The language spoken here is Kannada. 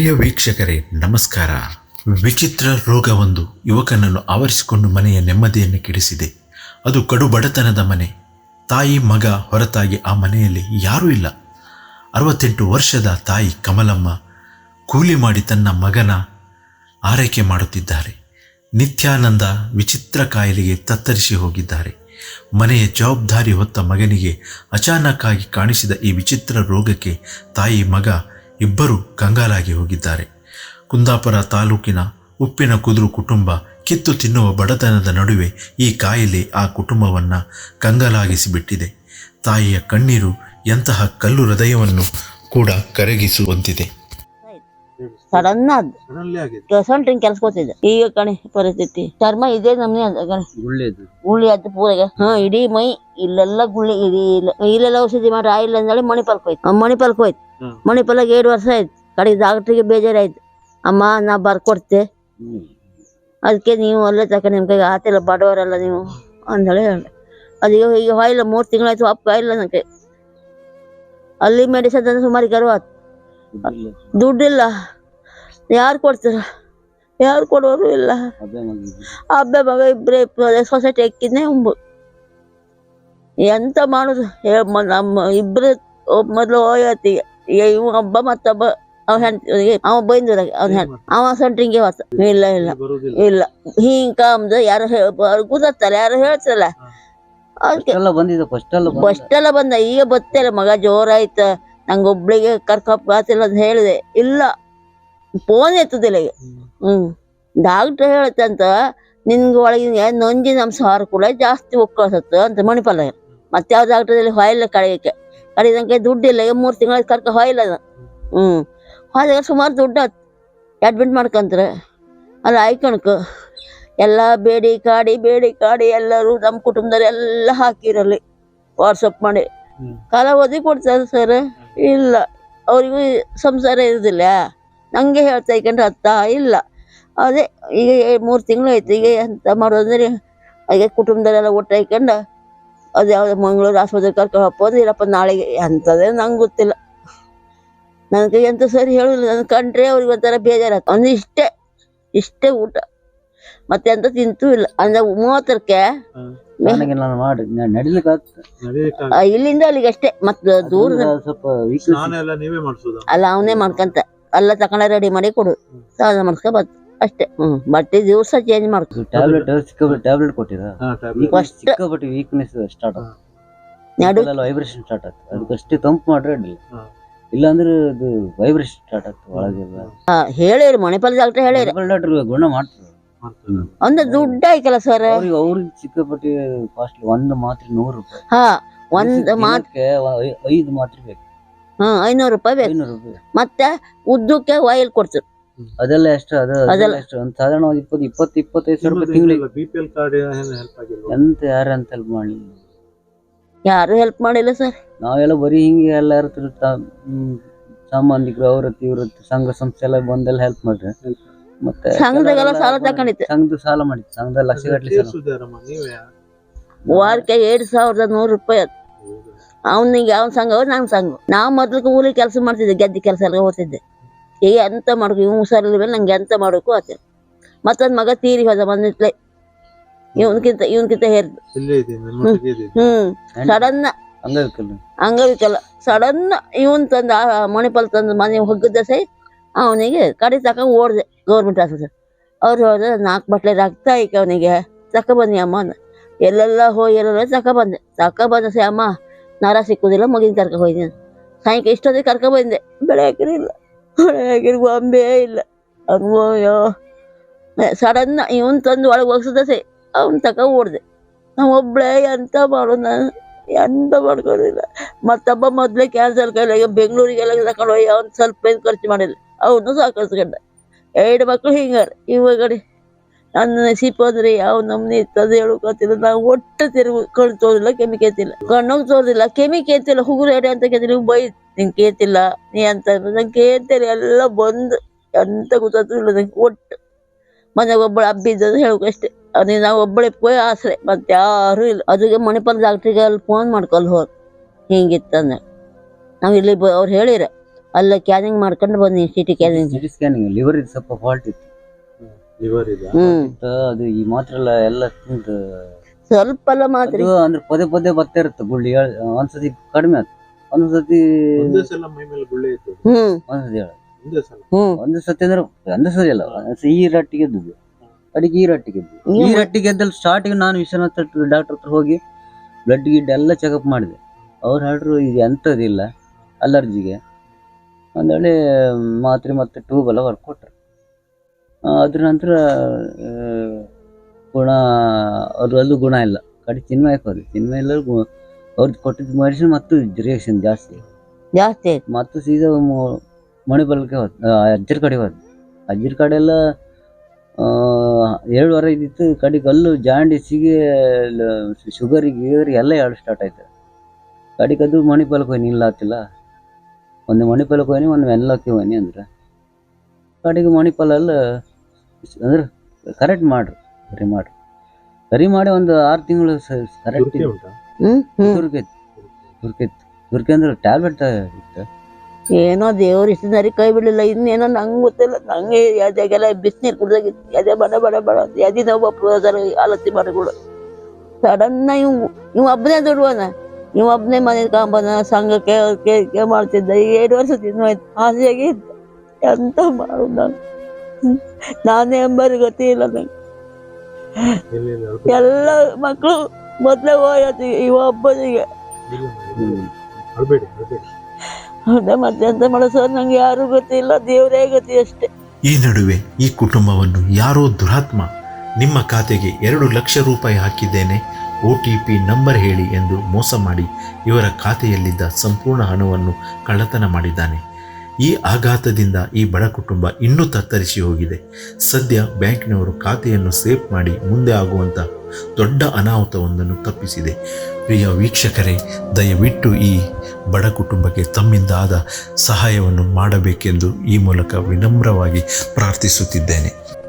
ಪ್ರಿಯ ವೀಕ್ಷಕರೇ, ನಮಸ್ಕಾರ. ವಿಚಿತ್ರ ರೋಗವೊಂದು ಯುವಕನನ್ನು ಆವರಿಸಿಕೊಂಡು ಮನೆಯ ನೆಮ್ಮದಿಯನ್ನು ಕೆಡಿಸಿದೆ. ಅದು ಕಡು ಬಡತನದ ಮನೆ. ತಾಯಿ, ಮಗ ಹೊರತಾಗಿ ಆ ಮನೆಯಲ್ಲಿ ಯಾರೂ ಇಲ್ಲ. ಅರವತ್ತೆಂಟು ವರ್ಷದ ತಾಯಿ ಕಮಲಮ್ಮ ಕೂಲಿ ಮಾಡಿ ತನ್ನ ಮಗನ ಆರೈಕೆ ಮಾಡುತ್ತಿದ್ದಾರೆ. ನಿತ್ಯಾನಂದ ವಿಚಿತ್ರ ಕಾಯಿಲೆಗೆ ತತ್ತರಿಸಿ ಹೋಗಿದ್ದಾರೆ. ಮನೆಯ ಜವಾಬ್ದಾರಿ ಹೊತ್ತ ಮಗನಿಗೆ ಅಚಾನಕ್ಕಾಗಿ ಕಾಣಿಸಿದ ಈ ವಿಚಿತ್ರ ರೋಗಕ್ಕೆ ತಾಯಿ, ಮಗ ಇಬ್ಬರು ಕಂಗಾಲಾಗಿ ಹೋಗಿದ್ದಾರೆ. ಕುಂದಾಪುರ ತಾಲೂಕಿನ ಉಪ್ಪಿನ ಕುದುರು ಕುಟುಂಬ ಕಿತ್ತು ತಿನ್ನುವ ಬಡತನದ ನಡುವೆ ಈ ಕಾಯಿಲೆ ಆ ಕುಟುಂಬವನ್ನು ಕಂಗಾಲಾಗಿಸಿಬಿಟ್ಟಿದೆ. ತಾಯಿಯ ಕಣ್ಣೀರು ಎಂತಹ ಕಲ್ಲು ಹೃದಯವನ್ನು ಕೂಡ ಕರಗಿಸುವಂತಿದೆ. ಸಡನ್ ಆದ್ ಸೊಂಟಿನ ಕೆಲ್ಸ ಹೋಗ್ತಿದ್ದೆ ಈಗ ಕಣೆ ಪರಿಸ್ಥಿತಿ. ಚರ್ಮ ಇದೇ ನಮ್ನೆ ಅದ ಕಣೆ. ಗುಳ್ಳಿ ಅದ್ ಪೂರಗೆ. ಹಾ ಇಡೀ ಮೈ ಇಲ್ಲೆಲ್ಲ ಗುಳ್ಳಿ ಇಡೀ ಇಲ್ಲೆಲ್ಲ ಔಷಧಿ ಮಾಡಿ ಆಯಿಲ್ ಅಂದೇಳಿ ಮಣಿಪಾಲ್ಕ್ ಹೋಯ್ತು. ಮಣಿಪಾಲ್ಕ್ ಹೋಯ್ತು. ಮಣಿಪಾಲಾಗ ಎರಡು ವರ್ಷ ಆಯ್ತು. ಕಡೆಗೆ ಡಾಕ್ಟ್ರಿಗೆ ಬೇಜಾರಾಯ್ತು. ಅಮ್ಮ ನಾ ಬರ್ಕೊಡ್ತೆ. ಅದಕ್ಕೆ ನೀವು ಅಲ್ಲೇ ತಕ ನಿಮ್ ಕೈಗೆ ಆತಿಲ್ಲ ಬಡವರಲ್ಲ ನೀವು ಅಂದೇಳಿ ಹೇಳಿ ಅದೀಗ ಈಗ ಹೊಯ್ಲ ಮೂರು ತಿಂಗಳಾಯ್ತು ಅಪ್ಪ ಇಲ್ಲ ನನ್ನ ಕೈ ಅಲ್ಲಿ ಮೆಡಿಸನ್ ತಂದ್ರೆ ಸುಮಾರು ದುಡ್ಡಿಲ್ಲ. ಯಾರು ಕೊಡ್ತಾರ? ಯಾರು ಕೊಡೋರು ಇಲ್ಲ. ಅಬ್ಬೆ ಮಗ ಇಬ್ಬರೇ ಸೊಸೈಟಿ ಹಾಕಿದ್ನೇ ಉಂಬು. ಎಂತ ಮಾಡೋದು? ನಮ್ಮ ಇಬ್ರು ಮೊದಲು ಹೋಯತಿಗೆ ಇವ್ ಒಬ್ಬ ಮತ್ತೊಬ್ಬ ಅವ ಹೆಂಡ್ತಿಗೆ ಅವ ಬೈಂದೂರಾಗ ಅವ್ನ ಹೆಣ್. ಅವ ಸೆಂಟ್ರಿಂಗೆ ಹೊತ್ತ ಇಲ್ಲ ಇಲ್ಲ. ಇಲ್ಲ. ಹಿಂಗ ಕಾಮ್ದು ಯಾರು ಗೊತ್ತಾರ ಯಾರು ಹೇಳ್ತಾರಲ್ಲ. ಅದಕ್ಕೆ ಎಲ್ಲ ಬಂದಿದೆ ಫಸ್ಟ್ ಎಲ್ಲ ಬಂದ. ಫಸ್ಟ್ ಎಲ್ಲ ಬಂದ. ಈಗ ಬತ್ತಲ್ಲ ಮಗ ಜೋರಾಯ್ತ. ನಂಗೆ ಒಬ್ಳಿಗೆ ಕರ್ಕಪ್ ಗಾತಿಲ್ಲ ಅಂತ ಹೇಳಿದೆ. ಇಲ್ಲ ಫೋನ್ ಎತ್ತದಿಲ್ಲ ಹ್ಞೂ ಡಾಕ್ಟ್ರ್ ಅಂತ ನಿನ್ಗೆ ಒಳಗಿನ ನೊಂಜಿನ ಅಂಶ ಹಾರ ಕೂಡ ಜಾಸ್ತಿ ಒಕ್ಕಳ್ಸತ್ತು ಅಂತ ಮಣಿಪಾಲ. ಮತ್ತೆ ಯಾವ ಡಾಕ್ಟರ್ ಹೊಯ್ಲ ಕಡೆಗೆ ಕಡಿದಂಗೆ ದುಡ್ಡಿಲ್ಲ ಈಗ ಮೂರು ತಿಂಗಳ ಕರ್ಕ ಹೊಯ್ಲ ಅದ. ಹ್ಮ್. ಹೋದಾಗ ಸುಮಾರು ದುಡ್ಡು ಆತ್. ಅಡ್ಮಿಟ್ ಮಾಡ್ಕೊಂತಾರೆ. ಅಲ್ಲ ಐಕಣಕ ಎಲ್ಲ ಬೇಡಿ ಕಾಡಿ ಬೇಡಿ ಕಾಡಿ ಎಲ್ಲರೂ ನಮ್ಮ ಕುಟುಂಬದವ್ರು ಎಲ್ಲ ಹಾಕಿರಲ್ಲಿ ವಾಟ್ಸಪ್ ಮಾಡಿ. ಕಾಲ ಓದಿ ಕೊಡ್ತಾರೆ ಸರ್. ಇಲ್ಲ. ಅವರಿಗೂ ಸಂಸಾರ ಇರುದಿಲ್ಲ. ನಂಗೆ ಹೇಳ್ತಾ ಇಕೊಂಡ್ರೆ ಅರ್ಥ ಇಲ್ಲ. ಅದೇ ಈಗ ಮೂರು ತಿಂಗಳು ಆಯ್ತು. ಈಗ ಎಂತ ಮಾಡೋದಂದ್ರೆ ಈಗ ಕುಟುಂಬದವರೆಲ್ಲ ಒಟ್ಟು ಹಾಕೊಂಡು ಅದು ಯಾವ್ದು ಮಂಗಳೂರು ಆಸ್ಪತ್ರೆ ಕರ್ಕೊಂಡು ಹೋಗ್ಬೋದು. ಇಲ್ಲಪ್ಪ, ನಾಳೆಗೆ ಎಂಥದೇ ನಂಗೆ ಗೊತ್ತಿಲ್ಲ. ನನಗೆ ಎಂತ ಸರಿ ಹೇಳುದಿಲ್ಲ. ನನ್ ಕಂಡ್ರೆ ಅವ್ರಿಗೆ ಒಂಥರ ಬೇಜಾರಾಯ್ತು ಒಂದು ಇಷ್ಟೇ ಇಷ್ಟೇ ಊಟ. ಮತ್ತೆ ಎಂತ ತಿಂತೂ ಇಲ್ಲ. ಅಂದ್ರೆ ಮೂವತ್ತರಕ್ಕೆ ನನಗೆ ನಾನು ಮಾಡಿ ನಡಿಲಿಕ್ಕೆ ಆಗ್ತದೆ. ಆ, ಇಲ್ಲಿಂದ ಅಲ್ಲಿಗೆ ಅಷ್ಟೇ ಮತ್ತೆ ದೂರ ಸ್ವಲ್ಪ weakness ಸ್ನಾನ ಎಲ್ಲ ನೀವೇ ಮಾಡಿಸೋದ? ಅಲ್ಲ ಅವನೇ ಮಾಡ್ಕಂತ. ಅಲ್ಲ ತಕೊಂಡ ರೆಡಿ ಮಾಡಿ ಕೊಡು. ಸ್ನಾನ ಮಾಡ್ಸ್ಕೊ ಬತ್ ಅಷ್ಟೇ ಹ್ಮ್. ಬಟ್ಟೆ ದಿವಸ ಚೇಂಜ್ ಮಾಡ್ಕೊ. ಟ್ಯಾಬ್ಲೆಟ್ ಸಿಕ್ಕಾಪಟ್ಟೆ ಟ್ಯಾಬ್ಲೆಟ್ ಕೊಟ್ಟಿದ First- ಸಿಕ್ಕಾಪಟ್ಟೆ ವೀಕ್ನೆಸ್ ಸ್ಟಾರ್ಟ್. ನಡು ವೈಬ್ರೇಷನ್ ಸ್ಟಾರ್ಟ್ ಆಗ್ತದೆ ಅದಕ್ಕಷ್ಟೇ ತಂಪು ಮಾಡ್ರೆ ಅಡ್ಡಿಲ್ಲ ಹಾ. ಇಲ್ಲ ಅದು ವೈಬ್ರೇಷನ್ ಸ್ಟಾರ್ಟ್ ಆಗ್ತದೆ ಒಳಗೆಲ್ಲ. ಹೇಳಿರಿ ಮಣಿಪಾಲ ಡಾಕ್ಟರ್ ಹೇಳಿರಿ ಡಾಕ್ಟರ್ ಗುಣ ಮಾಡ್ತಾರೆ ಒಂದು ದುಡ್ಡು ಆಯ್ತಲ್ಲ ಸರ್ ಅವ್ರಿಗೆ ಅವ್ರಿಗೆ ಸಿಕ್ಕಾಪಟ್ಟೆ ಕಾಸ್ಟ್ಲಿ ಒಂದು ಮಾತ್ರೆ ನೂರು ರೂಪಾಯಿ. ಹಾ ಒಂದ್ ಮಾತ್ ದಿನಕ್ಕೆ ಐ- ಐದು ಮಾತ್ರೆ ಬೇಕು. ಹಾ ಐನೂರು ರೂಪಾಯಿ ಬೇಕು. ಐನೂರು ರೂಪಾಯಿ ಮತ್ತೆ ಉದ್ದಕ್ಕೆ ವಯಲ್ ಕೊಡ್ತಾರೆ ಅದೆಲ್ಲ ಎಷ್ಟು ಅದು ಅದೆಲ್ಲ- ಎಷ್ಟು ಒಂದು ಸಾಧಾರಣ ಒಂದು ಇಪ್ಪತ್ತು ಇಪ್ಪತ್ತು ಇಪ್ಪತ್ತೈದು ಸಾವಿರ ರೂಪಾಯಿ ತಿಂಗಳಿಗೆ. ಬಿ ಪಿ ಎಲ್ ಕಾರ್ಡ್ ಏನು ಹೆಲ್ಪ್ ಆಗಿಲ್ಲ ಎಂತ ಯಾರು ಅಂತ ಹೆಲ್ಪ್ ಮಾಡಲಿಲ್ಲ. ಯಾರು ಹೆಲ್ಪ್ ಮಾಡಿಲ್ಲ ಸರ್ ನಾವೆಲ್ಲ ಬರೀ ಹಿಂಗೆ ಎಲ್ಲ ಇರ್ತಿರ್ತ ಸಂಬಂಧಿಕರು ಅವ್ರ ಇವ್ರ ಸಂಘ ಸಂಸ್ಥೆ ಎಲ್ಲ ಬಂದೆಲ್ಲ ಹೆಲ್ಪ್ ಮಾಡ್ರೆ. ಮತ್ತೆ ಸಂಘದಾಗೆಲ್ಲ ಸಾಲ ತಕೊಂಡಿತ್ತು ಸಂಘದ ಸಾಲ ಮಾಡಿತ್ತು. ಸಂಘದ ಲಕ್ಷ ಗಟ್ಟಲೆ ಸಾಲ. ವಾರಕ್ಕೆ ಎರಡ್ ಸಾವಿರದ ನೂರು ರೂಪಾಯಿ ಅದು. ಅವನಿಗೆ ಅವನ ಸಂಘ ನಾನು ಸಂಘ. ನಾವು ಮೊದ್ಲು ಕೂಲಿ ಕೆಲಸ ಮಾಡ್ತಿದ್ದೆ ಗದ್ದೆ ಕೆಲಸ ಎಲ್ಲ ಓದ್ತಿದ್ದೆ. ಈಗ ಎಂತ ಮಾಡ್ಕೊ ಇವ್ ಹುಷಾರಿಲ್ಲ ಮೇಲೆ ನಂಗೆ ಎಂತ ಮಾಡೋಕು ಆತ ಮತ್ತೊಂದು ಮಗ ತೀರಿ ಹೋದ ಬಂದಿತ್ಲೆ ಇವನ್ಕಿಂತ ಇವನ್ಕಿಂತ ಹೇರ್ದು. ಹ್ಮ್ ಸಡನ್ನ. ಅಂಗವಿಕಲ ಸಡನ್ ಸಡನ್ನ ಇವನ್ ತಂದ ಆ ಮಣಿಪಾಲ್ ತಂದು ಮನೆ ಹೋಗಿದ್ದ ಸೈ ಅವನಿಗೆ ಕಡೆ ತಕ ಓಡ್ದೆ. ಗೌರ್ಮೆಂಟ್ ಆಸ್ಪತ್ರೆ ಅವ್ರು ಹೋದ್ರೆ ನಾಲ್ಕು ಬಟ್ಲೆ ರಕ್ತ ಐಕೆ ಅವನಿಗೆ. ತಕೊಬನ್ನಿ ಅಮ್ಮ. ಎಲ್ಲೆಲ್ಲ ಹೋಗಿ ಎಲ್ಲೆಲ್ಲ ತಕ ಬಂದೆ. ಸೇ ಅಮ್ಮ, ನರ ಸಿಕ್ಕುದಿಲ್ಲ, ಮಗಿನ ಕರ್ಕೊ ಹೋಯ್ತೀನಿ ಸಾಯಂಕಾಲ ಇಷ್ಟೊತ್ತಿಗೆ ಕರ್ಕ ಬಂದೆ. ಬೆಳೆ ಇಲ್ಲ ಬೆಳೆ ಹಾಕಿರಿ ಗೊಂಬೆ ಇಲ್ಲ. ಅಯ್ಯೋ ಸಡನ್ನ ಇವನ್ ತಂದು ಒಳಗೆ ಹೋಗ್ಸದ ಸೇ ಅವ್ನು ತಕ ಓಡ್ದೆ. ನಾವು ಒಬ್ಬಳೇ ಎಂತ ಮಾಡು ನಾನು? ಎಂತ ಮಾಡ್ಕೊಳ್ಳಿಲ್ಲ ಮತ್ತೊಬ್ಬ ಮೊದ್ಲೇ ಕ್ಯಾನ್ಸಲ್ ಕೈಲ ಈಗ ಬೆಂಗಳೂರಿಗೆಲ್ಲ ತಗೊಂಡು ಹೋಗಿ, ಅವ್ನು ಸ್ವಲ್ಪ ಏನು ಖರ್ಚು ಮಾಡಿಲ್ಲ. ಅವನು ಸಾಕಿಸ್ಕೊಂಡ ಎರಡು ಮಕ್ಳು ಹಿಂಗಾರ ಇವಾಗಡೆ. ನನ್ನ ಸಿಪ್ಪು ಅಂದ್ರೆ ಯಾವ ನಮ್ನಿ ಇರ್ತದೆ ಹೇಳೋಕತ್ತಿಲ್ಲ ನಾವು ಒಟ್ಟು ತಿರುಗು ಕಣ್ಣು ತೋರಿಲ್ಲ ಕೆಮಿ ಕೇತಿಲ್ಲ ಕಣ್ಣೋಗಿ ತೋರಿಲ್ಲ ಕೆಮಿ ಕೇತಿಲ್ಲ ಹುಗುರು ಎಡೆ ಅಂತ ಕೇತಿಲ್ಲ ನೀವು ಬೈ ನಿಂಗೆ ಕೇತಿಲ್ಲ ನೀ ಅಂತ ನಂಗೆ ಕೇತಿಲ್ಲ ಎಲ್ಲ ಬಂದು ಎಂತ ಗೊತ್ತಾಗ್ತಿಲ್ಲ ನಂಗೆ ಒಟ್ಟು. ಮನೆಗೆ ಒಬ್ಬಳು ಹಬ್ಬಿದ್ದದು ಹೇಳೋಕಷ್ಟೇ ಅದೇ ನಾವು ಒಬ್ಬಳೆ ಪೋಯ್ ಆಸರೆ. ಮತ್ತೆ ಯಾರು ಇಲ್ಲ. ಅದಕ್ಕೆ ಮಣಿಪಾಲ್ ಡಾಕ್ಟ್ರಿಗೆ ಅಲ್ಲಿ ಫೋನ್ ಮಾಡ್ಕೊಲ್ಲ ಹೋದ್ ಹಿಂಗಿತ್ತಂದ್ರೆ. ನಾವು ಇಲ್ಲಿ ಅವ್ರು ಹೇಳಿರ. ಅಲ್ಲೇ ಕ್ಯಾನಿಂಗ್ ಮಾಡ್ಕೊಂಡು ಬಂದಿ CT scanning CT scanning liver ಇದು ಸ್ವಲ್ಪ ಫಾಲ್ಟ್ ಇತ್ತು. ಲಿವರ್ ಇದೆ ಹ್ಮ್. ಅದು ಈ ಮಾತ್ರ ಎಲ್ಲ ಎಲ್ಲ ತಿಂದು ಸ್ವಲ್ಪ ಎಲ್ಲ ಮಾತ್ರ. ಅದು ಅಂದ್ರೆ ಪದೇ ಪದೇ ಬರ್ತಾ ಇರುತ್ತೆ ಗುಳ್ಳಿ. ಹೇಳ್- ಒಂದ್ಸತಿ ಕಡಿಮೆ ಆಯ್ತು ಒಂದ್ಸತಿ ಒಂದೇ ಸಲ ಮೈ ಮೇಲೆ ಗುಳ್ಳೆ ಇತ್ತು. ಹ್ಮ್. ಒಂದ್ಸತಿ ಹೇಳ. ಒಂದೇ ಸಲ. ಹ್ಮ್. ಒಂದು ಸತಿ ಅಂದ್ರೆ ಒಂದು ಸರಿ ಅಲ್ಲ ಒಂದ್ ಸತಿ ಈ ರಟ್ಟಿಗೆ ಎದ್ದದ್ದು ಅಡಿಗೆ ಈ ರಟ್ಟಿಗೆ ಎದ್ದು ಈ ರಟ್ಟಿಗೆ ಎದ್ದಲ್ಲಿ ಸ್ಟಾರ್ಟಿಂಗ್ ನಾನು ವಿಶ್ವನಾಥ್ ಡಾಕ್ಟರ್ ಹತ್ರ ಹೋಗಿ ಬ್ಲಡ್ ಗಿಡ್ ಎಲ್ಲ ಚೆಕಪ್ ಮಾಡಿದೆ. ಅವ್ರು ಹೇಳ್ರು ಇದು ಎಂಥದ್ದಿಲ್ಲ ಅಲರ್ಜಿಗೆ ಒಂದೊಳ್ಳೆ ಮಾತ್ರೆ ಮತ್ತು ಟ್ಯೂಬ್ ಎಲ್ಲ ಹೊರಗೆ ಕೊಟ್ರು ಅದ್ರ ನಂತರ ಗುಣ ಅದರಲ್ಲೂ ಗುಣ ಇಲ್ಲ. ಕಡೆ ಚಿನ್ಮಯಕ್ಕೆ ಹೋದ್ವಿ ಚಿನ್ಮಯ ಇಲ್ಲ ಗು- ಅವ್ರದ್ದು ಕೊಟ್ಟಿದ್ದು ಮೆಡಿಸಿನ್ ಮತ್ತು ರಿಯಾಕ್ಷನ್ ಜಾಸ್ತಿ. ಜಾಸ್ತಿ ಆಯ್ತು. ಮತ್ತು ಸೀದಾ ಮಣಿಪಾಲಕ್ಕೆ ಹೋದ್ ಅಜ್ಜರ ಕಡೆ ಹೋದ್ ಅಜ್ಜರ ಕಡೆ ಎಲ್ಲ ಏಳು ವಾರ ಇದ್ದಿತ್ತು. ಕಡೆಗೆ ಅಲ್ಲೂ ಜಾಂಡಿಸಿಗೆ ಶುಗರಿಗೆ ಗಿಗರಿಗೆ ಎಲ್ಲ ಎರಡು ಸ್ಟಾರ್ಟ್ ಆಯ್ತು. ಕಡೆಗೆ ಅದು ಮಣಿಪಾಲಕ್ಕೆ ಹೋಗಿ ಆತಿಲ್ಲ ಒಂದು ಮಣಿಪಾಲಕ್ಕೆ ಹೋಗಿನಿ ಒಂದು ವೆನ್ಲಾಕ್ಕೆ ಹೋಗಿನಿ ಅಂದ್ರೆ. ಕಡೆಗೆ ಮಣಿಪಾಲಲ್ಲಿ ಅಂದ್ರೆ ಕರೆಕ್ಟ್ ಮಾಡ್ರಿ ಸರಿ ಮಾಡ್ರಿ. ಸರಿ ಮಾಡಿ ಒಂದು ಆರು ತಿಂಗಳು ಕರೆಕ್ಟ್ ಹುರ್ಕೈತಿ ಹುರ್ಕೈತಿ ಹುರ್ಕಿ ಹ್ಮ್ ತುರ್ಕೈತಿ ತುರ್ಕೈತಿ ಅಂದ್ರೆ ಟ್ಯಾಬ್ಲೆಟ್ ಇತ್ತು? ಏನೋ ದೇವ್ರ ಇಷ್ಟು ನರಿ ಕೈ ಬಿಡಲಿಲ್ಲ ಇನ್ನೇನೋ ನಂಗೆ ಗೊತ್ತಿಲ್ಲ ನಂಗೆ ಎದೆಗೆಲ್ಲ ಬಿಸಿನೀರು ಕುಡ್ದಾಗಿತ್ತು ಎದೆ ಬಡ ಬಡ ಬಡ ಎದೆ ನೋವು ಬಪ್ಪದಾರ ಆಲತಿ ಮಾಡಿಕೊಡು. ಸಡನ್ನ ಇವು ಇವ್ ಹಬ್ಬನೇ ದುಡ್ವನ. ಇವ್ ಒಬ್ಬನೇ ಮನೆ ಕಾಂಬನ ಸಂಘಕ್ಕೆ ಅದಕ್ಕೆ ಮಾಡ್ತಿದ್ದೆ. ಈಗ ಎರಡು ವರ್ಷದಿಂದ ಆಯ್ತು ಆಸೆಯಾಗಿ ಎಂತ ಮಾಡೋದು ನಾನು? ನಾನೇ ಎಂಬರು ಗತಿ ಇಲ್ಲ ನಂಗೆ. ಎಲ್ಲಿ ಮಕ್ಕಳು ಮೊದ್ಲೇ ಹೋಯತಿ ಇವ ಒಬ್ಬನಿಗೆ. ಹೌದಾ ಮತ್ತೆ ಎಂತ ಮಾಡೋ ಸರ್? ನಂಗೆ ಯಾರು ಗೊತ್ತಿಲ್ಲ ದೇವರೇ ಗತಿ ಅಷ್ಟೇ. ಈ ನಡುವೆ ಈ ಕುಟುಂಬವನ್ನು ಯಾರೋ ದುರಾತ್ಮ ನಿಮ್ಮ ಖಾತೆಗೆ ಎರಡು ಲಕ್ಷ ರೂಪಾಯಿ ಹಾಕಿದ್ದೇನೆ. ಒ ಟಿ ಪಿ ನಂಬರ್ ಹೇಳಿ ಎಂದು ಮೋಸ ಮಾಡಿ ಇವರ ಖಾತೆಯಲ್ಲಿದ್ದ ಸಂಪೂರ್ಣ ಹಣವನ್ನು ಕಳ್ಳತನ ಮಾಡಿದ್ದಾನೆ. ಈ ಆಘಾತದಿಂದ ಈ ಬಡ ಕುಟುಂಬ ಇನ್ನೂ ತತ್ತರಿಸಿ ಹೋಗಿದೆ. ಸದ್ಯ ಬ್ಯಾಂಕ್ನವರು ಖಾತೆಯನ್ನು ಸೇಫ್ ಮಾಡಿ ಮುಂದೆ ಆಗುವಂಥ ದೊಡ್ಡ ಅನಾಹುತವೊಂದನ್ನು ತಪ್ಪಿಸಿದೆ. ಪ್ರಿಯ ವೀಕ್ಷಕರೇ, ದಯವಿಟ್ಟು ಈ ಬಡ ಕುಟುಂಬಕ್ಕೆ ತಮ್ಮಿಂದ ಆದ ಸಹಾಯವನ್ನು ಮಾಡಬೇಕೆಂದು ಈ ಮೂಲಕ ವಿನಮ್ರವಾಗಿ ಪ್ರಾರ್ಥಿಸುತ್ತಿದ್ದೇನೆ.